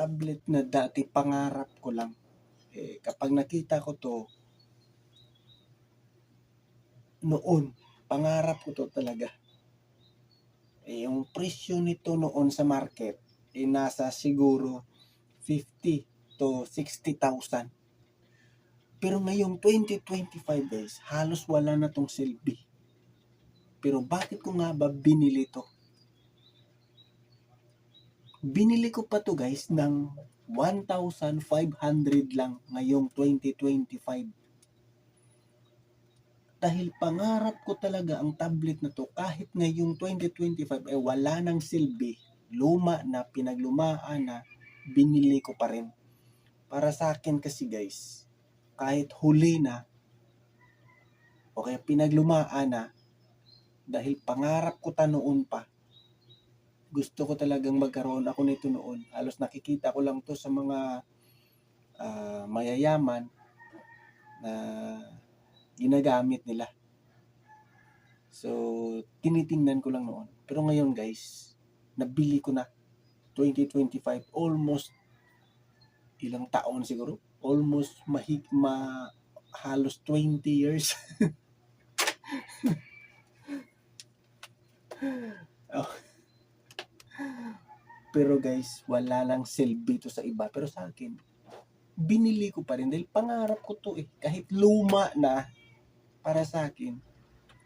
tablet na dati pangarap ko lang. Eh, kapag nakita ko to, noon, pangarap ko to talaga. Eh, yung presyo nito noon sa market, eh, nasa siguro 50 to 60,000. Pero ngayong 2025 guys, halos wala na tong silbi. Pero bakit ko nga ba binili to? Binili ko pa to guys ng 1,500 lang ngayong 2025. Dahil pangarap ko talaga ang tablet na to kahit ngayong 2025 ay wala nang silbi. Luma na, pinaglumaan na, binili ko pa rin. Para sa akin kasi guys, kahit huli na, o kaya pinaglumaan na, dahil pangarap ko ta noon pa, gusto ko talagang magkaroon ako nito noon. Halos nakikita ko lang to sa mga ah, mayayaman na ginagamit nila. So, tinitingnan ko lang noon. Pero ngayon guys, nabili ko na 2025 almost ilang taon siguro almost mahig ma halos 20 years Oh. Pero guys wala lang silbi to sa iba pero sa akin binili ko pa rin dahil pangarap ko to eh kahit luma na para sa akin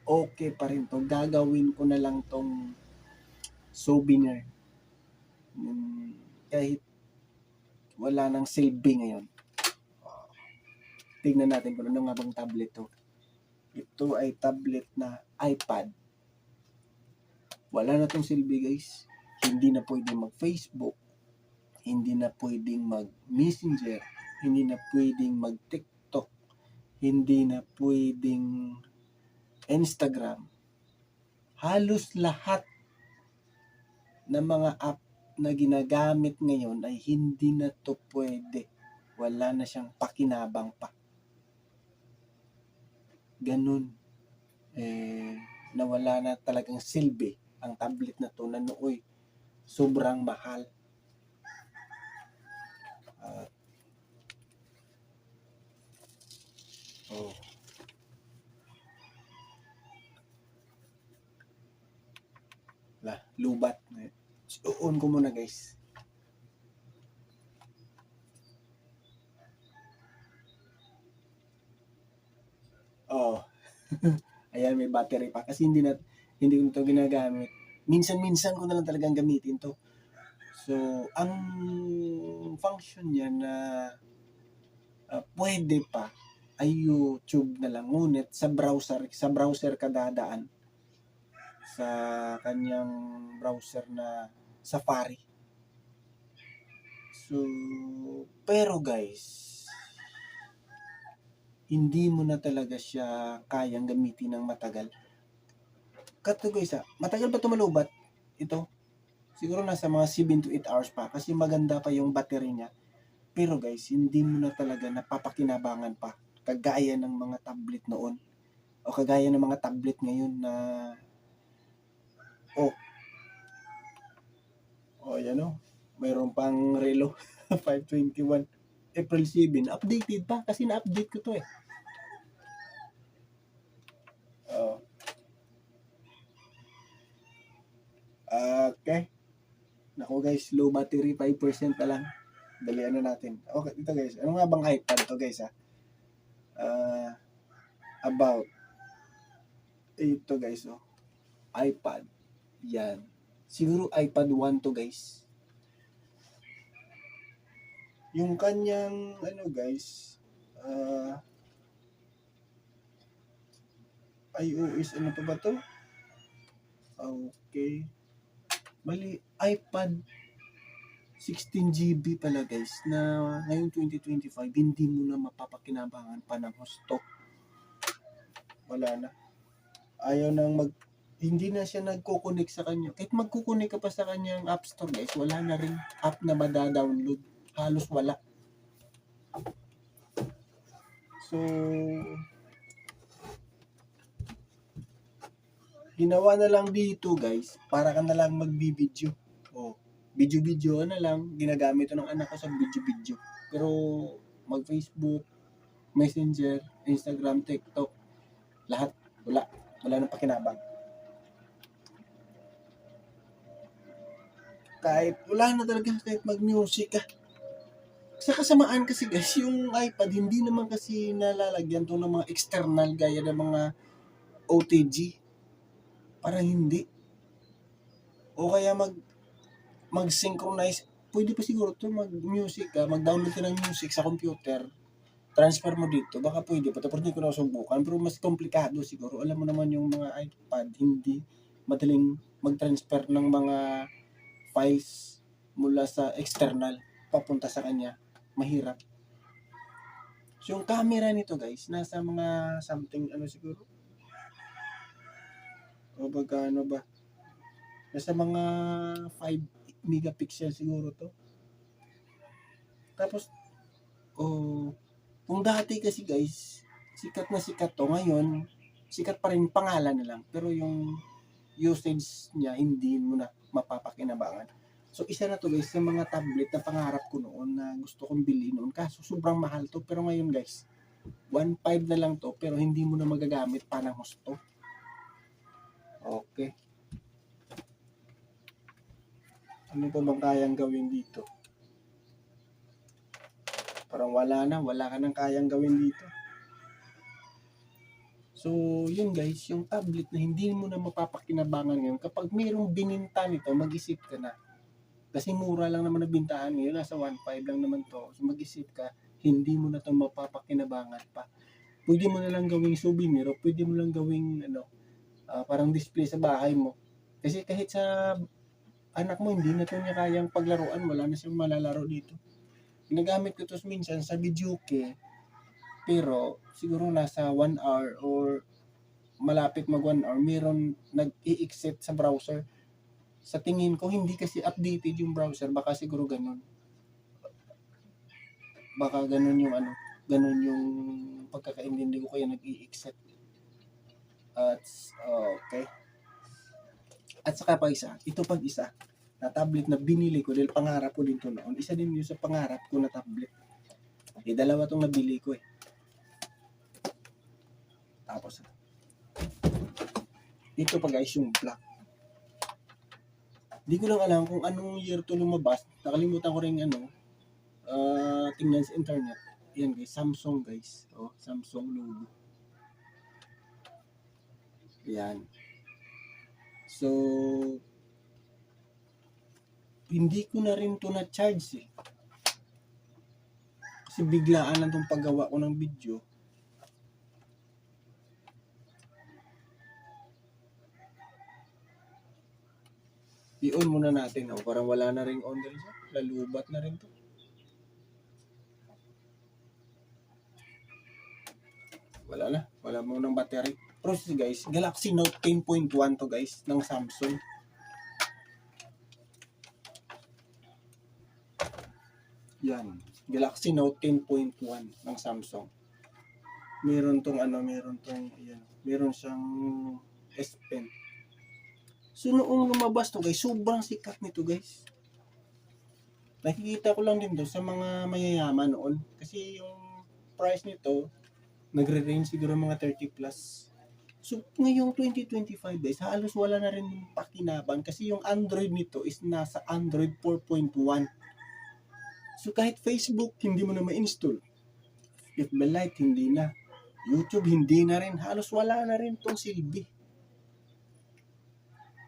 okay pa rin to gagawin ko na lang tong souvenir Mm, kahit wala nang silbi ngayon. Tingnan natin kung ano nga bang tablet to. Ito ay tablet na iPad. Wala na tong silbi guys. Hindi na pwedeng mag-Facebook. Hindi na pwedeng mag-Messenger. Hindi na pwedeng mag-TikTok. Hindi na pwedeng Instagram. Halos lahat ng mga app na ginagamit ngayon ay hindi na to pwede. Wala na siyang pakinabang pa. Ganun. Eh, nawala na talagang silbi ang tablet na to na nooy sobrang mahal. At, oh. La, lubat. On ko muna guys. Oh. Ayan, may battery pa. Kasi hindi na, hindi ko ito ginagamit. Minsan-minsan ko na lang talagang gamitin to. So, ang function niya na ah, pwede pa ay YouTube na lang. Ngunit sa browser, sa browser ka dadaan sa kanyang browser na Safari. So, pero guys, hindi mo na talaga siya kayang gamitin ng matagal. Kato guys, ah, matagal ba tumalubat? Ito, siguro nasa mga 7 to 8 hours pa kasi maganda pa yung battery niya. Pero guys, hindi mo na talaga napapakinabangan pa kagaya ng mga tablet noon o kagaya ng mga tablet ngayon na oh oh yan oh mayroon pang relo 521 April 7 updated pa kasi na-update ko to eh oh okay Nako guys, low battery, 5% na lang. Dalian na natin. Okay, ito guys. Ano nga bang iPad to guys ha? Uh, about ito guys oh. iPad. Yan. Siguro iPad 1 to guys. Yung kanyang ano guys, uh, iOS ano pa ba to? Okay. Mali, iPad 16GB pala guys na ngayong 2025 hindi mo na mapapakinabangan pa ng husto. Wala na. Ayaw nang mag hindi na siya nagko-connect sa kanya. Kahit magko-connect ka pa sa kanyang App Store guys, wala na rin app na madadownload. Halos wala. So, ginawa na lang dito guys para ka na lang magbibideo oh video-video na lang, ginagamit ng anak ko sa video-video. Pero mag-Facebook, Messenger, Instagram, TikTok, lahat, wala. Wala nang pakinabang. Kahit, wala na talaga kahit mag-music ka. Sa kasamaan kasi guys, yung iPad, hindi naman kasi nalalagyan to mga external gaya ng mga OTG. Parang hindi. O kaya mag mag-synchronize. Pwede pa siguro to mag-music ka, mag-download ka ng music sa computer. Transfer mo dito. Baka pwede pa. Tapos hindi ko na subukan. Pero mas komplikado siguro. Alam mo naman yung mga iPad, hindi madaling mag-transfer ng mga files mula sa external papunta sa kanya. Mahirap. So, yung camera nito guys, nasa mga something ano siguro. O baga ano ba? Nasa mga 5 megapixel siguro to. Tapos, oh, kung dati kasi guys, sikat na sikat to. Ngayon, sikat pa rin pangalan na lang. Pero yung usage niya, hindi mo na mapapakinabangan. So, isa na to guys, sa mga tablet na pangarap ko noon na gusto kong bilhin noon. Kaso, sobrang mahal to. Pero ngayon guys, 1.5 na lang to, pero hindi mo na magagamit pa ng husto. Okay. Ano pa bang kayang gawin dito? Parang wala na, wala ka nang kayang gawin dito. So, yun guys, yung tablet na hindi mo na mapapakinabangan ngayon, kapag mayroong bininta nito, mag-isip ka na. Kasi mura lang naman nabintahan ngayon, nasa 1.5 lang naman to. So, mag-isip ka, hindi mo na to mapapakinabangan pa. Pwede mo na lang gawing souvenir o pwede mo lang gawing ano, ah, parang display sa bahay mo. Kasi kahit sa anak mo, hindi na to niya kayang paglaruan. Wala na siyang malalaro dito. Ginagamit ko to minsan sa videoke. Pero siguro nasa 1 hour or malapit mag 1 hour, meron nag-i-exit sa browser. Sa tingin ko, hindi kasi updated yung browser. Baka siguro ganun. Baka ganun yung ano, ganun yung pagkakaintindi ko kaya nag-i-exit. At, okay. At saka pa isa, ito pag isa, na tablet na binili ko dahil pangarap ko din to noon. Isa din yun sa pangarap ko na tablet. Eh, dalawa tong nabili ko eh. Tapos, dito pa guys yung black. Di ko lang alam kung anong year to lumabas. Nakalimutan ko rin ano, ah tingnan sa internet. Yan guys, Samsung guys. Oh, Samsung logo. Yan. So, hindi ko na rin to na-charge eh. Kasi biglaan lang tong paggawa ko ng video. I-on muna natin. Oh, parang wala na rin on din siya. Lalubat na rin to. Wala na. Wala mo ng battery. Process guys, Galaxy Note 10.1 to guys ng Samsung. Yan. Galaxy Note 10.1 ng Samsung. Meron tong ano, meron tong, ayan, meron siyang S Pen. So noong lumabas to guys, sobrang sikat nito guys. Nakikita ko lang din to sa mga mayayaman noon. Kasi yung price nito, nagre-range siguro mga 30 plus. So ngayong 2025 guys, halos wala na rin pakinabang kasi yung Android nito is nasa Android 4.1. So kahit Facebook, hindi mo na ma-install. The light, hindi na. YouTube, hindi na rin. Halos wala na rin tong silbi.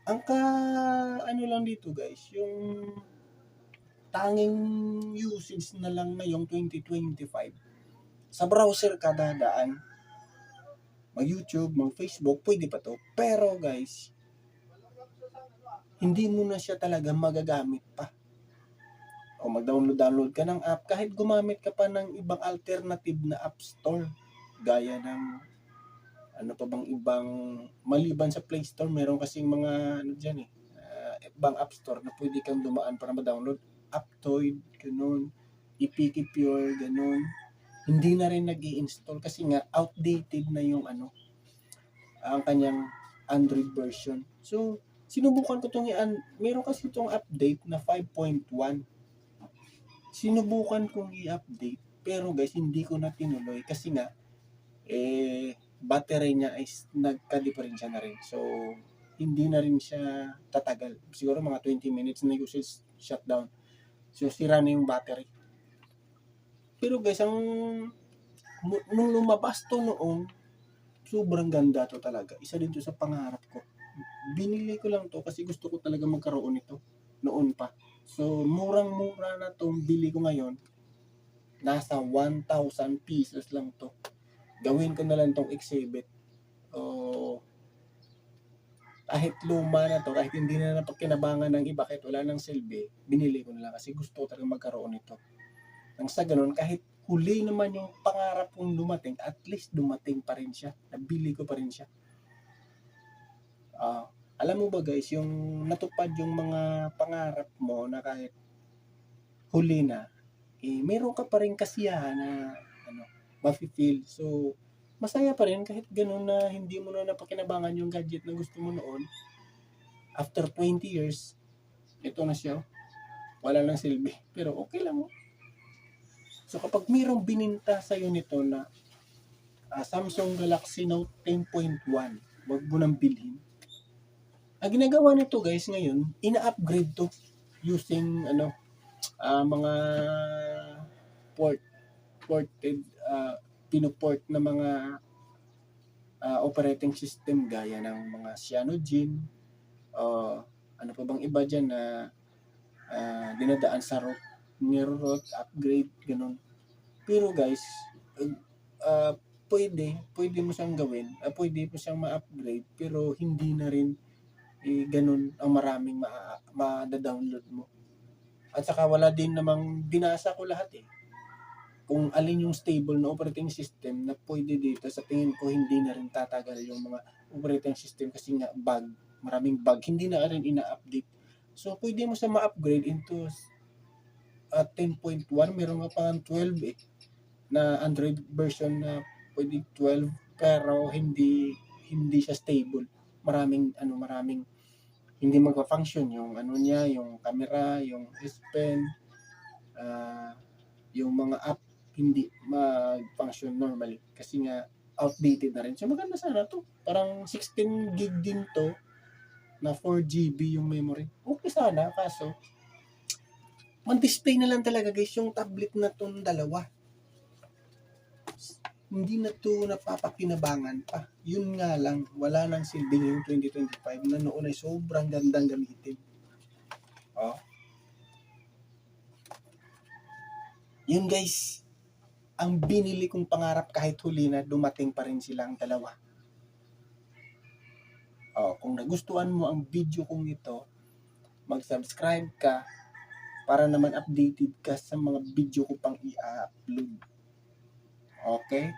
Ang ka, ano lang dito guys, yung tanging usage na lang ngayong 2025. Sa browser ka dadaan, mag YouTube, mag Facebook, pwede pa to. Pero guys, hindi mo na siya talaga magagamit pa o mag-download-download ka ng app, kahit gumamit ka pa ng ibang alternative na app store, gaya ng ano pa bang ibang maliban sa Play Store, meron kasing mga ano dyan eh, ah, ibang app store na pwede kang dumaan para ma-download. Aptoid, ganun, EPK Pure, ganun. Hindi na rin nag install kasi nga outdated na yung ano, ang kanyang Android version. So, Sinubukan ko itong meron kasi itong update na 5.1. Sinubukan kong i-update, pero guys, hindi ko na tinuloy kasi nga, eh, battery niya is nagka-diferensya na rin. So, hindi na rin siya tatagal. Siguro mga 20 minutes na usage shutdown. So, sira na yung battery. Pero guys, ang nung lumabas to noon, sobrang ganda to talaga. Isa din to sa pangarap ko. Binili ko lang to kasi gusto ko talaga magkaroon nito noon pa. So, murang-mura na tong bili ko ngayon. Nasa 1,000 pieces lang to. Gawin ko na lang tong exhibit. O, kahit luma na to, kahit hindi na napakinabangan ng iba, kahit wala nang silbi, binili ko na lang kasi gusto ko talaga magkaroon nito. Nang sa ganun, kahit huli naman yung pangarap kong dumating, at least dumating pa rin siya. Nabili ko pa rin siya. Ah, alam mo ba guys, yung natupad yung mga pangarap mo na kahit huli na, eh, meron ka pa rin kasiyahan na ano, mafe-feel. So, masaya pa rin kahit ganun na hindi mo na napakinabangan yung gadget na gusto mo noon. After 20 years, ito na siya. Wala nang silbi. Pero okay lang. oh. So kapag mayroong bininta sa'yo nito na ah, Samsung Galaxy Note 10.1, wag mo nang bilhin. Ang ginagawa nito guys ngayon, ina-upgrade to using ano ah, mga port ported ah, pinuport na mga ah, operating system gaya ng mga Cyanogen uh, ano pa bang iba dyan na ah, dinadaan sa root niro-root upgrade ganun. Pero guys uh, pwede pwede mo siyang gawin ah, pwede mo siyang ma-upgrade pero hindi na rin eh, ganun ang maraming ma- ma-download mo. At saka wala din namang binasa ko lahat eh. Kung alin yung stable na operating system na pwede dito sa tingin ko hindi na rin tatagal yung mga operating system kasi nga bug maraming bug. Hindi na rin ina-update. So pwede mo siya ma-upgrade into at 10.1 meron nga pang 12 eh na Android version na pwede 12 pero hindi hindi siya stable maraming ano maraming hindi magpa-function yung ano niya yung camera yung S Pen ah, yung mga app hindi mag-function normally kasi nga outdated na rin. So maganda sana to. Parang 16 gig din to na 4 GB yung memory. Okay sana kaso man-display na lang talaga guys yung tablet na tong dalawa. Hindi na to napapakinabangan pa. Yun nga lang, wala nang silbing yung 2025 na noon ay sobrang gandang gamitin. Oh. Yun guys, ang binili kong pangarap kahit huli na dumating pa rin silang dalawa. Oh, kung nagustuhan mo ang video kong ito, mag-subscribe ka para naman updated ka sa mga video ko pang i-upload. Okay?